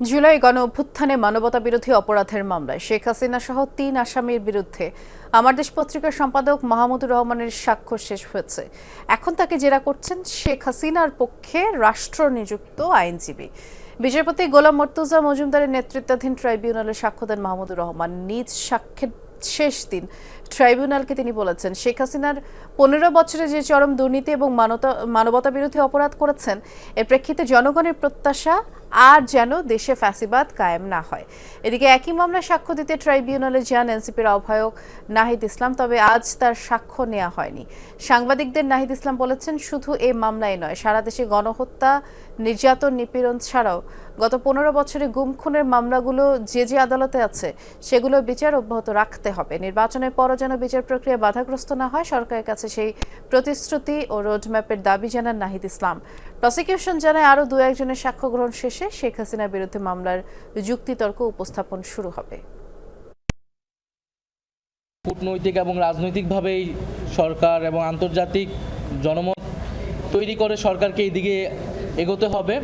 জুলাই গণ অভ্যুত্থানে মানবতা বিরোধী অপরাধের মামলায় শেখ হাসিনা সহ তিন আসামির বিরুদ্ধে আমার দেশ পত্রিকার সম্পাদক মাহমুদুর রহমানের সাক্ষ্য শেষ হয়েছে। এখন তাকে জেরা করছেন শেখ হাসিনার পক্ষে রাষ্ট্র নিযুক্ত আইনজীবী। বিচারপতি গোলাম মর্তুজা মজুমদারের নেতৃত্বাধীন ট্রাইব্যুনালে সাক্ষ্য দেন মাহমুদুর রহমান। নিজ সাক্ষ্যের শেষ দিন ট্রাইব্যুনালকে তিনি বলেছেন, শেখ হাসিনার পনেরো বছরে যে চরম দুর্নীতি এবং মানবতা বিরোধী অপরাধ করেছেন, এর প্রেক্ষিতে জনগণের প্রত্যাশা আর যেন দেশে ফ্যাসিবাদ কায়েম না হয়। এদিকে একই মামলায় সাক্ষ্য দিতে ট্রাইব্যুনালে যান এনসিপির আহ্বায়ক নাহিদ ইসলাম, তবে আজ তার সাক্ষ্য নেওয়া হয়নি। সাংবাদিকদের নাহিদ ইসলাম বলেছেন, শুধু এ মামলায় নয়, সারা দেশে গণহত্যা, নির্যাতন, নিপীড়ন ছাড়াও গত পনেরো বছরে গুম খুনের মামলাগুলো যে যে আদালতে আছে, সেগুলো বিচার অব্যাহত রাখতে হবে। নির্বাচনের পরও যেন বিচার প্রক্রিয়া বাধাগ্রস্ত না হয়, সরকারের কাছে সেই প্রতিশ্রুতি ও রোডম্যাপের দাবি জানান নাহিদ ইসলাম। প্রসিকিউশন জানায় আরও দু একজনের সাক্ষ্য গ্রহণ শেষে শেখ হাসিনার বিরুদ্ধে মামলার যুক্তিতর্ক উপস্থাপন শুরু হবে। কূটনৈতিক এবং রাজনৈতিকভাবেই সরকার এবং আন্তর্জাতিক জনমত তৈরি করে সরকারকে এই দিকে এগোতে হবে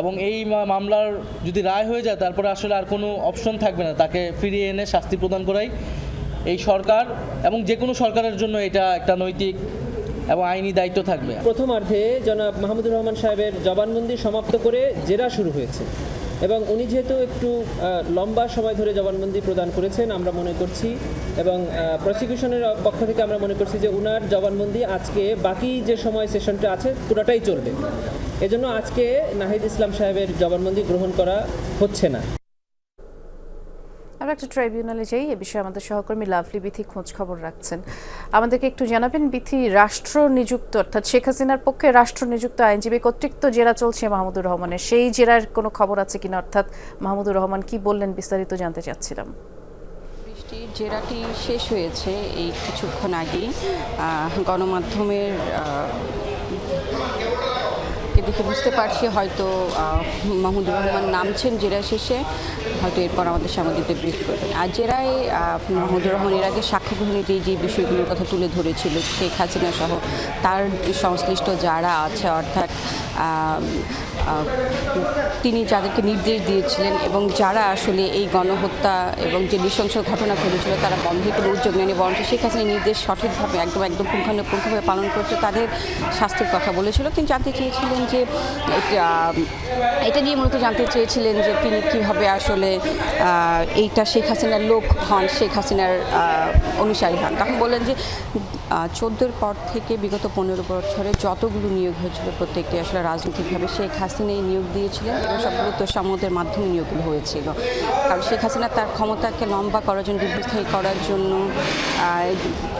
এবং এই মামলার যদি রায় হয়ে যায়, তারপরে আসলে আর কোনো অপশন থাকবে না। তাকে ফিরিয়ে এনে শাস্তি প্রদান করাই এই সরকার এবং যে কোনো সরকারের জন্য এটা একটা নৈতিক এবং আইনি দায়িত্ব থাকবে। প্রথমার্ধে জনাব মাহমুদুর রহমান সাহেবের জবানবন্দি সমাপ্ত করে জেরা শুরু হয়েছে এবং উনি যেহেতু একটু লম্বা সময় ধরে জবানবন্দি প্রদান করেছেন, আমরা মনে করছি এবং প্রসিকিউশনের পক্ষ থেকে আমরা মনে করছি যে উনার জবানবন্দি আজকে বাকি যে সময় সেশনটা আছে পুরোটাই চলবে। এজন্য আজকে নাহিদ ইসলাম সাহেবের জবানবন্দি গ্রহণ করা হচ্ছে না। আমরা একটা ট্রাইব্যুনালে যাই, এ বিষয়ে আমাদের সহকর্মী লাভলি বিথি খোঁজ খবর রাখছেন। আমাদেরকে একটু জানাবেন, বিথি রাষ্ট্র নিযুক্ত, অর্থাৎ শেখ হাসিনার পক্ষে রাষ্ট্র নিযুক্ত আইনজীবী কর্তৃক তো জেরা চলছে মাহমুদুর রহমানের। সেই জেরার কোনো খবর আছে কিনা, অর্থাৎ মাহমুদুর রহমান কি বললেন বিস্তারিত জানতে চাচ্ছিলাম। বৃষ্টির জেরাটি শেষ হয়েছে এই কিছুক্ষণ আগেই। গণমাধ্যমের দেখে বুঝতে পারছি, হয়তো মাহমুদুর রহমান নামছেন জেরা শেষে, হয়তো এরপর আমাদের সাংবাদিকদের ব্রিফ করবেন। আর জেরায় মাহমুদুর রহমান এর আগে সাক্ষ্য গ্রহণে যে যে বিষয়গুলোর কথা তুলে ধরেছিল, শেখ হাসিনা সহ তার সংশ্লিষ্ট যারা আছে, অর্থাৎ তিনি যাদেরকে নির্দেশ দিয়েছিলেন এবং যারা আসলে এই গণহত্যা এবং যে নৃশংস ঘটনা ঘটেছিল, তারা বন্ধে কোনো উদ্যোগ নেয়নি, বরঞ্চ শেখ হাসিনার নির্দেশ সঠিকভাবে, একদম একদম পুঙ্খানুপুঙ্খভাবে পালন করছে তাদের শাস্তির কথা বলেছিল। তিনি জানতে চেয়েছিলেন যে, এটা নিয়ে মূলত জানতে চেয়েছিলেন যে তিনি কীভাবে আসলে এইটা শেখ হাসিনার লোক হন, শেখ হাসিনার অনুসারী হন। তখন বললেন যে চোদ্দোর পর থেকে বিগত পনেরো বছরে যতগুলো নিয়োগ হয়েছিল, প্রত্যেকটি আসলে রাজনৈতিকভাবে শেখ হাসিনাই নিয়োগ দিয়েছিলেন এবং সবগুলো তোষামদের মাধ্যমে নিয়োগগুলো হয়েছিল। কারণ শেখ হাসিনা তার ক্ষমতাকে লম্বা করার জন্য, দীর্ঘস্থায়ী করার জন্য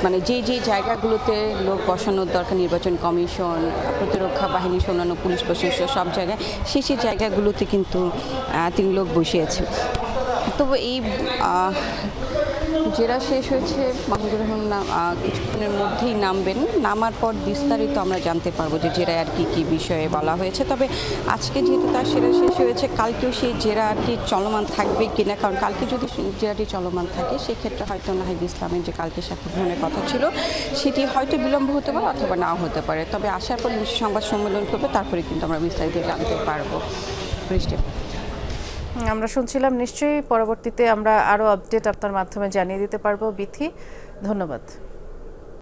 মানে যেই যেই জায়গাগুলোতে লোক বসানোর দরকার, নির্বাচন কমিশন, প্রতিরক্ষা বাহিনী, অন্যান্য পুলিশ প্রশাসন সব জায়গায় সেই সেই জায়গাগুলোতে কিন্তু তিনি লোক বসিয়েছেন। তবু এই জেরা শেষ হয়েছে মাহমুদুর রহমান নাম- কিছুক্ষণের মধ্যেই নামবেন। নামার পর বিস্তারিত আমরা জানতে পারব যে জেরায় আর কি কী বিষয়ে বলা হয়েছে। তবে আজকে যেহেতু তার সেরা শেষ হয়েছে, কালকেও সেই জেরাটি চলমান থাকবে কিনা, কারণ কালকে যদি জেরাটি চলমান থাকে, সেক্ষেত্রে হয়তো নাহিদ ইসলামের যে কালকে সাক্ষ্য গ্রহণের কথা ছিল, সেটি হয়তো বিলম্ব হতে পারে অথবা নাও হতে পারে। তবে আসার পর সংবাদ সম্মেলন করবে, তারপরে কিন্তু আমরা বিস্তারিত জানতে পারব। বৃষ্টি আমরা শুনছিলাম নিশ্চয়ই পরবর্তীতে আমরা আরও আপডেট আপনার মাধ্যমে জানিয়ে দিতে পারব বিথি। ধন্যবাদ।